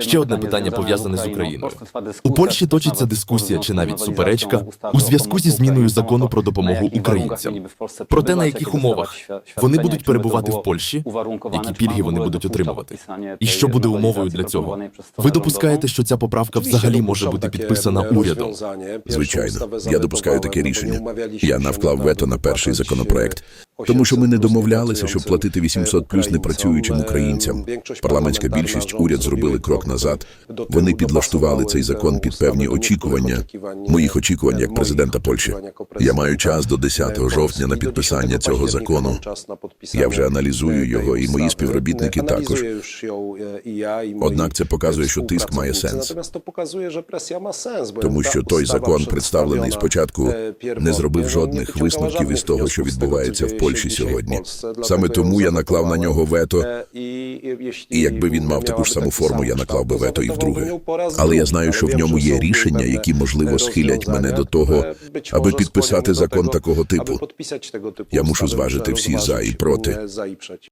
Ще одне питання пов'язане з Україною. У Польщі точиться дискусія чи навіть суперечка у зв'язку зі зміною закону про допомогу українцям. Про те, на яких умовах вони будуть перебувати в Польщі, які пільги вони будуть отримувати, і що буде умовою для цього. Ви допускаєте, що ця поправка взагалі може бути підписана урядом? Звичайно, я допускаю таке рішення. Я навклав вето на перший законопроект, тому що ми не домовлялися, щоб платити 800 плюс непрацюючим українцям. Парламентська більшість, уряд зробили крок назад. Вони підлаштували цей закон під певні очікування. Моїх очікувань як президента Польщі. Я маю час до 10 жовтня на підписання цього закону. Я вже аналізую його, і мої співробітники також. Однак це показує, що тиск має сенс. Тому що той закон, представлений спочатку, не зробив жодних висновків із того, що відбувається в Польщі сьогодні. Саме тому я наклав на нього вето. І якби він мав таку ж саму форму, я наклав би вето і вдруге. Але я знаю, що в ньому є рішення, які можливо схилять мене до того, аби підписати закон такого типу. Я мушу зважити всі за і проти.